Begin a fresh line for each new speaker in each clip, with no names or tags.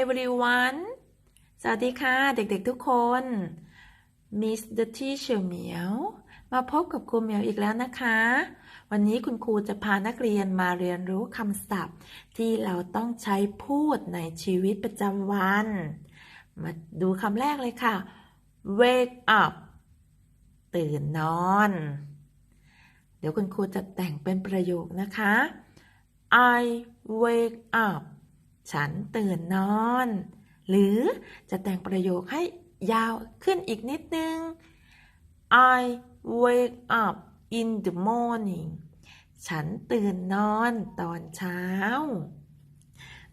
everyone สวัสดีค่ะ เด็กๆทุกคน Miss the Teacher เหมียว มาพบกับครูเหมียวอีกแล้วนะคะ วันนี้คุณครูจะพานักเรียนมาเรียนรู้คำศัพท์ ที่เราต้องใช้พูดในชีวิตประจำวัน มาดูคำแรกเลยค่ะ wake up ตื่นนอน เดี๋ยวคุณครูจะแต่งเป็นประโยคนะคะ I wake up ฉันตื่นนอน หรือจะแต่งประโยคให้ยาวขึ้นอีกนิดนึง I wake up in the morning ฉันตื่นนอนตอนเช้า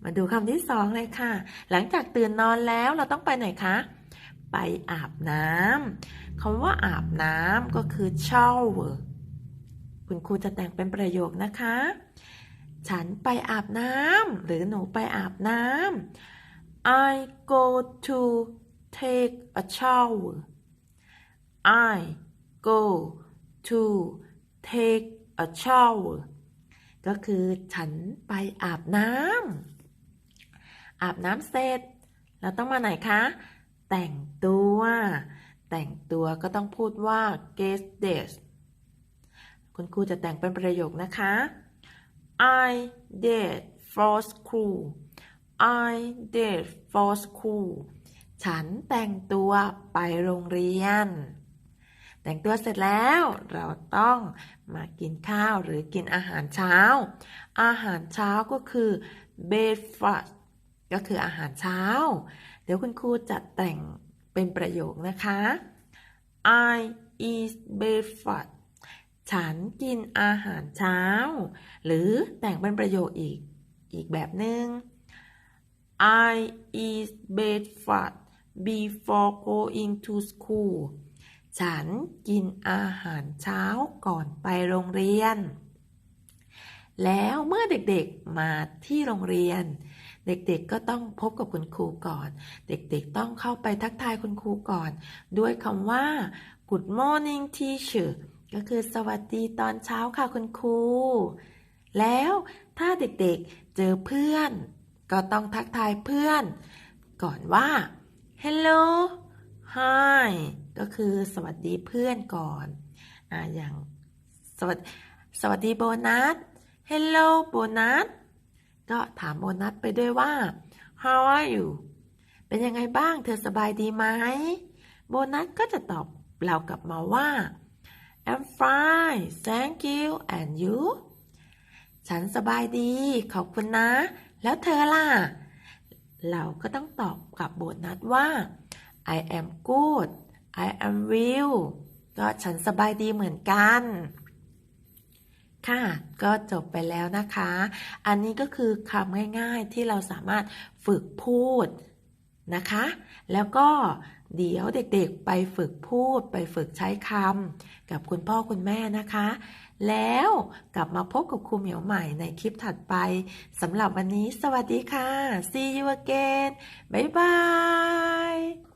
มาดูคำที่สองเลยค่ะ หลังจากตื่นนอนแล้วเราต้องไปไหนคะ ไปอาบน้ำคำว่าอาบน้ำก็คือ shower คุณครูจะแต่งเป็นประโยคนะคะ ฉันไปอาบน้ำหรือหนูไปอาบน้ำ I go to take a shower I go to take a shower ก็คือฉันไปอาบน้ำอาบน้ำเสร็จเราต้องมาไหนคะ แต่งตัว แต่งตัวก็ต้องพูดว่า get dressed คุณครูจะแต่งเป็นประโยคนะคะ I did for school I did for school ฉันแต่งตัวไปโรงเรียน แต่งตัวเสร็จแล้วเราต้องมากินข้าวหรือกินอาหารเช้า อาหารเช้าก็คือ breakfast ก็คืออาหารเช้า เดี๋ยวคุณครูจะแต่งเป็นประโยคนะคะ I eat breakfast ฉันกินอาหารเช้า หรือแต่งเป็นประโยคอีก อีกแบบหนึ่ง I eat breakfast before going to school ฉันกินอาหารเช้าก่อนไปโรงเรียน แล้วเมื่อเด็กๆมาที่โรงเรียน เด็กๆก็ต้องพบกับคุณครูก่อน เด็กๆต้องเข้าไปทักทายคุณครูก่อน ด้วยคำว่า Good morning teacher ก็คือสวัสดีตอนเช้าค่ะคุณครู แล้วถ้าเด็กๆเจอเพื่อน ก็ต้องทักทายเพื่อน ก่อนว่า hello hi ก็คือสวัสดีเพื่อนก่อนอ่าอย่างสวัสสวัสดีโบนัส hello โบนัส ก็ถามโบนัสไปด้วยว่า how are you เป็นยังไงบ้าง เธอสบายดีไหม โบนัสก็จะตอบเรากลับมาว่า I'm fine thank you and you ฉันสบายดี ขอบคุณนะ แล้วเธอล่ะ เราก็ต้องตอบกับโบนัสว่า I am good I am well ก็ฉันสบายดีเหมือนกัน ค่ะ ก็จบไปแล้วนะคะ อันนี้ก็คือคำง่ายๆที่เราสามารถฝึกพูด นะคะ แล้วก็เดี๋ยวเด็กๆไปฝึกพูดไปฝึกใช้คำกับคุณพ่อคุณแม่นะคะ แล้วกลับมาพบกับครูเหมียวใหม่ในคลิปถัดไปสำหรับวันนี้สวัสดีค่ะ see you again บ๊ายบาย